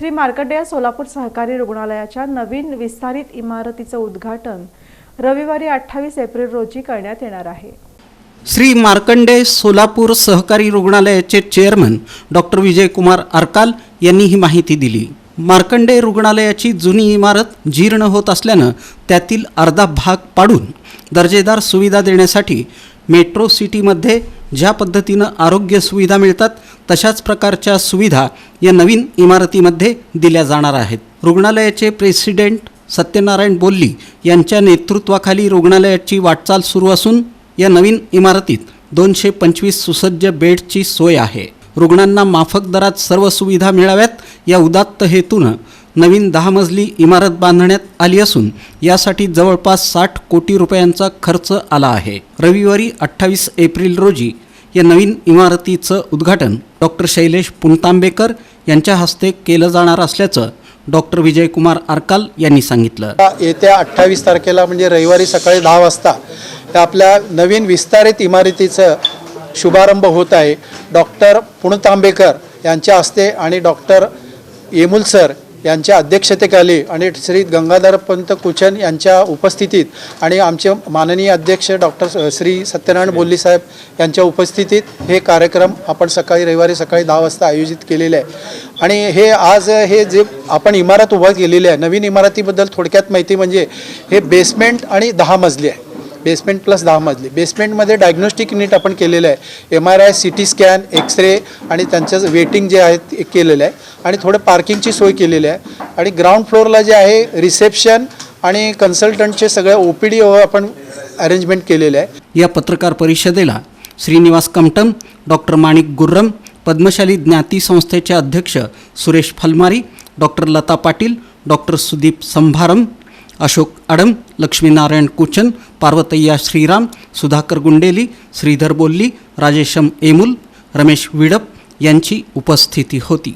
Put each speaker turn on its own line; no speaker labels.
श्री मार्कंडेय सोलापूर सहकारी रुग्णालयाच्या नवीन विस्तारित इमारतीचं उद्घाटन रविवारी अठ्ठावीस एप्रिल रोजी करण्यात येणार आहे.
श्री मार्कंडे सोलापूर सहकारी रुग्णालयाचे चेअरमन डॉक्टर विजयकुमार आरकाल यांनी ही माहिती दिली. मार्कंडे रुग्णालयाची जुनी इमारत जीर्ण होत असल्यानं त्यातील अर्धा भाग पाडून दर्जेदार सुविधा देण्यासाठी मेट्रो सिटीमध्ये ज्या पद्धतीनं आरोग्य सुविधा मिळतात तशाच प्रकारच्या सुविधा या नवीन इमारतीमध्ये दिल्या जाणार आहेत. रुग्णालयाचे प्रेसिडेंट सत्यनारायण बोल्ली यांच्या नेतृत्वाखाली रुग्णालयाची वाटचाल सुरू असून या नवीन इमारतीत दोनशे पंचवीस सुसज्ज बेडची सोय आहे. रुग्णांना माफक दरात सर्व सुविधा मिळाव्यात या उदात्त हेतूनं नवीन दहा मजली इमारत बांधण्यात आली असून यासाठी जवळपास साठ कोटी रुपयांचा खर्च आला आहे. रविवारी अठ्ठावीस एप्रिल रोजी या नवीन इमारतीचं उद्घाटन डॉक्टर शैलेश पुणतांबेकर यांच्या हस्ते केलं जाणार असल्याचं डॉक्टर विजयकुमार आरकाल यांनी सांगितलं.
येत्या अठ्ठावीस तारखेला म्हणजे रविवारी सकाळी दहा वाजता आपल्या नवीन विस्तारित इमारतीचं शुभारंभ होत आहे. डॉक्टर पुणतांबेकर यांच्या हस्ते आणि डॉक्टर येमुल सर यांच्या अध्यक्षतेखाली आणि श्री गंगाधर पंत कुचन यांच्या उपस्थितीत आणि आमचे माननीय अध्यक्ष डॉक्टर श्री सत्यनारायण बोल्ली साहेब यांच्या उपस्थितीत हे कार्यक्रम आपण सकाळी रविवारी सकाळी दहा वाजता आयोजित केलेले आहे. आणि हे आज हे जे आपण इमारत उभा केलेली आहे नवीन इमारतीबद्दल थोडक्यात माहिती म्हणजे हे बेसमेंट आणि दहा मजली आहे. बेसमेंट प्लस दहा मजली. बेसमेंटमध्ये डायग्नोस्टिक युनिट आपण केलेलं आहे. M R I C T scan X ray आणि त्यांचं वेटिंग जे आहे ते केलेलं आहे. आणि थोडं पार्किंगची सोय केलेली आहे. आणि ग्राउंड फ्लोअरला जे आहे रिसेप्शन आणि कन्सल्टंटचे सगळे ओ पी डी आपण अरेंजमेंट केलेले आहे.
या पत्रकार परिषदेला श्रीनिवास कमटम डॉक्टर माणिक गुर्रम पद्मशाली ज्ञाती संस्थेचे अध्यक्ष सुरेश फलमारी डॉक्टर लता पाटील डॉक्टर सुदीप संभारम अशोक अडम लक्ष्मीनारायण कुचन पार्वतय्या श्रीराम सुधाकर गुंडेली श्रीधर बोल्ली राजेशम एमुल रमेश विडप यांची उपस्थिती होती.